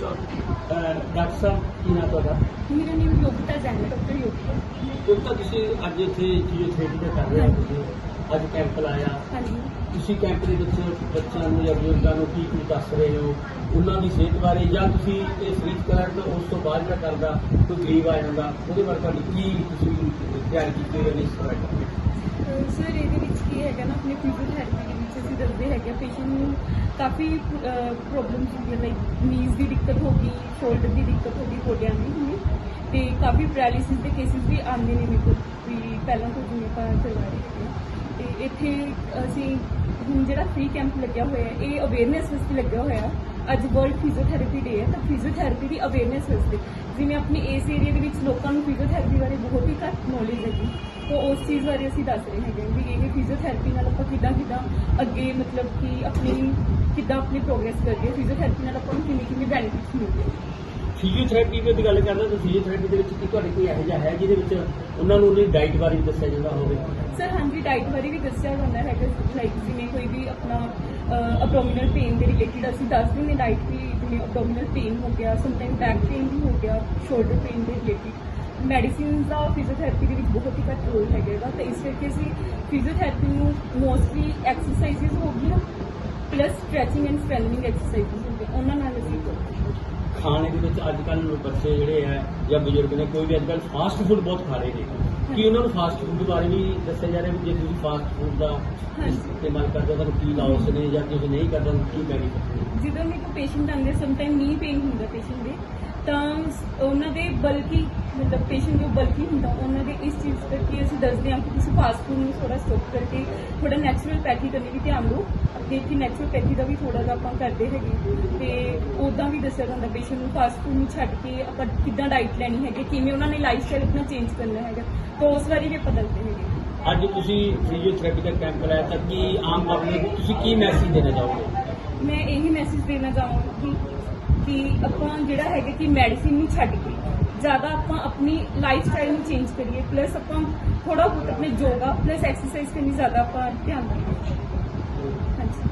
Star doctor ਸਾਹਿਬ ਕੀ ਨਾਮ ਤੁਹਾਡਾ? ਮੇਰਾ ਨਾਮ ਯੋਗਤਾ ਜੈਨ ਡਾਕਟਰ ਯੋਗਤਾ। ਕਿਉਂਕਿ ਤਾਂ ਤੁਸੀਂ ਅੱਜ ਇੱਥੇ ਫਿਜ਼ੀਓਥੈਰੇਪੀ ਦਾ ਕਰ ਰਹੇ ਹੋ ਤੁਸੀਂ ਅੱਜ ਕੈਂਪ ਲਾਇਆ। ਹਾਂਜੀ। ਤੁਸੀਂ ਕੈਂਪ ਦੇ ਵਿੱਚ ਬੱਚਿਆਂ ਨੂੰ ਜਾਂ ਬਜ਼ੁਰਗਾਂ ਨੂੰ ਕੀ ਕੀ ਦੱਸ ਰਹੇ ਹੋ? ਉਹਨਾਂ ਦੀ ਸਿਹਤ ਬਾਰੇ ਜਾਂ ਤੁਸੀਂ ਇਹ ਸਵਿਚ ਕਰਨ ਤੋਂ ਉਸ ਤੋਂ ਬਾਅਦ ਜਿਹੜਾ ਕਰਦਾ ਕੋਈ ਗਰੀਬ ਆ ਜਾਂਦਾ ਉਹਦੇ ਬਾਰੇ ਤੁਹਾਡੀ ਕੀ ਤੁਸੀਂ ਤਿਆਰੀ ਕੀਤੀ ਹੋਈ ਹੈ ਇਸ ਤਰ੍ਹਾਂ ਸਰ ਇਹਦੇ ਵਿੱਚ ਕੀ ਹੈਗਾ ਨਾ ਆਪਣੇ ਵਿੱਚ ਅਸੀਂ ਪੇਸ਼ੈਂਟ ਨੂੰ, ਕਾਫੀ ਪ੍ਰੋਬਲਮਸ ਹੁੰਦੀਆਂ ਲਾਈਕ ਨੀਜ਼ ਦੀ ਦਿੱਕਤ ਹੋ ਗਈ ਸ਼ੋਲਡਰ ਦੀ ਦਿੱਕਤ ਹੋ ਗਈ, ਗੋਡਿਆਂ ਦੀ ਹੁੰਦੀ। ਤੇ ਕਾਫੀ ਪੈਰਾਲਿਸਿਸ ਦੇ ਕੇਸਿਸ ਵੀ ਆਉਂਦੇ ਨੇ ਮੇਰੇ ਕੋਲ, ਵੀ ਪਹਿਲਾਂ ਤੋਂ ਜਿਵੇਂ ਆਪਾਂ ਚਲਾ ਰਹੇ ਹੈਗੇ ਤੇ ਇੱਥੇ ਅਸੀਂ ਹੁਣ ਜਿਹੜਾ ਫ੍ਰੀ ਕੈਂਪ ਲੱਗਿਆ ਹੋਇਆ ਹੈ, ਇਹ ਅਵੇਅਰਨੈਸ ਵਾਸਤੇ ਲੱਗਿਆ ਹੋਇਆ ਹੈ। ਅੱਜ ਵਰਲਡ ਫਿਜ਼ੀਓਥੈਰੇਪੀ ਡੇ ਹੈ, ਤਾਂ ਫਿਜ਼ੀਓਥੈਰੇਪੀ ਦੀ ਅਵੇਅਰਨੈਸ ਵਾਸਤੇ। ਜਿਵੇਂ ਆਪਣੇ ਇਸ ਏਰੀਆ ਦੇ ਵਿੱਚ ਲੋਕਾਂ ਨੂੰ ਫਿਜ਼ੀਓਥੈਰੇਪੀ ਬਾਰੇ ਬਹੁਤ ਹੀ ਘੱਟ ਨੌਲੇਜ ਹੈਗੀ। ਤਾਂ ਉਸ ਚੀਜ਼ ਬਾਰੇ ਅਸੀਂ ਦੱਸ ਰਹੇ ਹੈਗੇ ਵੀ ਇਹ ਫਿਜ਼ੀਓਥੈਰੇਪੀ ਨਾਲ ਆਪਾਂ ਕਿੱਦਾਂ ਕਿੱਦਾਂ ਅੱਗੇ ਮਤਲਬ ਕਿ ਆਪਣੀ ਕਿੱਦਾਂ ਆਪਣੀ ਪ੍ਰੋਗਰੈਸ ਕਰੀਏ ਫਿਜ਼ੀਓਥੈਰੇਪੀ ਨਾਲ ਆਪਾਂ ਨੂੰ ਕਿੰਨੇ ਕਿੰਨੇ ਬੈਨੀਫਿਟਸ ਮਿਲਦੇ ਫਿਜ਼ੀਓਥੈਰੇਪੀ ਦੀ ਗੱਲ ਕਰਦਾ ਤਾਂ ਫਿਜ਼ੀਓਥੈਰੇਪੀ ਦੇ ਵਿੱਚ ਕੀ ਤੁਹਾਡੇ ਕੋਈ ਇਹੋ ਜਿਹਾ ਹੈ ਜਿਹਦੇ ਵਿੱਚ ਉਹਨਾਂ ਨੂੰ ਉਹਦੀ ਡਾਈਟ ਬਾਰੇ ਵੀ ਦੱਸਿਆ ਜਾਂਦਾ ਹੋਵੇ? ਸਰ ਹਾਂਜੀ ਡਾਈਟ ਬਾਰੇ ਵੀ ਦੱਸਿਆ ਜਾਂਦਾ ਹੈਗਾ ਲਾਈਕ ਜਿਵੇਂ ਕੋਈ ਵੀ ਆਪਣਾ ਅਬਡੋਮੀਨਲ ਪੇਨ ਦੇ ਰਿਲੇਟਡ ਅਸੀਂ ਦੱਸ ਦਿੰਦੇ ਡਾਈਟ ਵੀ ਜਿਵੇਂ ਅਬਡੋਮੀਨਲ ਪੇਨ ਹੋ ਗਿਆ ਸਮਟਾਈਮ ਬੈਕ ਪੇਨ ਵੀ ਹੋ ਗਿਆ ਸ਼ੋਲਡਰ ਪੇਨ ਦੇ ਰਿਲੇਟਡ ਮੈਡੀਸਿਨਸ ਦਾ ਫਿਜ਼ੀਓਥੈਰੇਪੀ ਦੇ ਵਿੱਚ ਬਹੁਤ ਹੀ ਘੱਟ ਰੋਲ ਹੈਗਾ ਤਾਂ ਇਸ ਕਰਕੇ ਅਸੀਂ ਫਿਜ਼ੀਓਥੈਰੇਪੀ ਨੂੰ ਮੋਸਟਲੀ ਐਕਸਰਸਾਈਜ਼ਸ ਹੋ ਗਈਆਂ। Plus stretching and strengthening exercises ਹੋ ਗਈਆਂ ਉਹਨਾਂ ਨਾਲ ਅਸੀਂ ਖਾਣੇ ਦੇ ਵਿੱਚ ਅੱਜ ਕੱਲ੍ਹ ਬੱਚੇ ਜਿਹੜੇ ਆ ਜਾਂ ਬਜ਼ੁਰਗ ਨੇ ਕੋਈ ਵੀ ਅੱਜ ਕੱਲ੍ਹ ਫਾਸਟ ਫੂਡ ਬਹੁਤ ਖਾ ਰਹੇ ਨੇ। ਕੀ ਉਹਨਾਂ ਨੂੰ ਫਾਸਟ ਫੂਡ ਬਾਰੇ ਵੀ ਦੱਸਿਆ ਜਾ ਰਿਹਾ ਵੀ ਜੇ ਤੁਸੀਂ ਫਾਸਟ ਫੂਡ ਦਾ। ਇਸਤੇਮਾਲ ਕਰਦੇ ਹੋ ਤਾਂ ਕੀ ਲਾਉਸ ਨੇ ਜਾਂ ਤੁਸੀਂ ਨਹੀਂ ਕਰਦੇ ਤਾਂ ਕੀ ਬੈਨੀਫਿਟ ਨੇ? ਜਦੋਂ ਮੇਰੇ ਕੋਲ ਪੇਸ਼ੈਂਟ ਆਉਂਦੇ ਸਮਟਾਈਮ ਨੀ ਪੇਨ ਹੁੰਦਾ ਪੇਸ਼ੈਂਟ ਦੇ ਤਾਂ ਉਹਨਾਂ ਦੇ ਬਲਕੀ ਮਤਲਬ ਪੇਸ਼ੈਂਟ ਜੋ ਬਲਕੀ ਹੁੰਦਾ ਉਹਨਾਂ ਦੇ ਇਸ ਦੱਸਦੇ ਹਾਂ ਕਿ ਤੁਸੀਂ ਫਾਸਟ ਫੂਡ ਨੂੰ ਥੋੜਾ ਸਟਾਪ ਕਰਕੇ ਥੋੜਾ ਨੈਚੁਰਲ ਪੈਥੀ ਕਰਨੀ ਵੀ ਧਿਆਨ ਦਿਓ। ਅੱਗੇ ਕਿ ਨੈਚੁਰਲ ਪੈਥੀ ਦਾ ਵੀ ਥੋੜਾ ਜਿਹਾ ਆਪਾਂ ਕਰਦੇ ਹੈਗੇ। ਤੇ ਉਦਾਂ ਵੀ ਦੱਸਿਆ ਜਾਂਦਾ ਪੇਸ਼ੈਂਟ ਨੂੰ ਫਾਸਟ ਫੂਡ ਨੂੰ ਛੱਡ ਕੇ ਆਪਾਂ ਕਿੱਦਾਂ ਡਾਈਟ ਲੈਣੀ ਹੈਗੀ ਕਿਵੇਂ ਉਹਨਾਂ ਨੇ ਲਾਈਫ ਸਟਾਈਲ ਆਪਣਾ ਚੇਂਜ ਕਰਨਾ ਹੈਗਾ। ਤਾਂ ਉਸ ਬਾਰੇ ਵੀ ਆਪਾਂ ਦੱਸਦੇ ਹੈਗੇ। ਅੱਜ ਤੁਸੀਂ ਫਿਜ਼ੀਓਥੈਰੇਪੀ ਦਾ ਕੈਂਪ ਲਾਇਆ ਤਾਂ ਕੀ ਆਮ ਪਬਲਿਕ ਨੂੰ ਤੁਸੀਂ ਕੀ ਮੈਸੇਜ ਦੇਣਾ ਚਾਹੋਗੇ? ਮੈਂ ਇਹੀ ਮੈਸੇਜ ਦੇਣਾ ਚਾਹਾਂਗੀ ਕਿ ਆਪਾਂ ਜਿਹੜਾ ਹੈਗਾ ਕਿ ਮੈਡੀਸਿਨ ਨੂੰ ਛੱਡ ਕੇ ਜ਼ਿਆਦਾ ਆਪਾਂ ਆਪਣੀ ਲਾਈਫ ਸਟਾਈਲ ਨੂੰ ਚੇਂਜ ਕਰੀਏ ਪਲੱਸ ਆਪਾਂ ਥੋੜਾ ਬਹੁਤ ਆਪਣੇ ਯੋਗਾ ਪਲੱਸ ਐਕਸਰਸਾਈਜ਼ ਕਰਨੀ ਜ਼ਿਆਦਾ ਆਪਾਂ ਧਿਆਨ ਦੇਈਏ ਹਾਂਜੀ।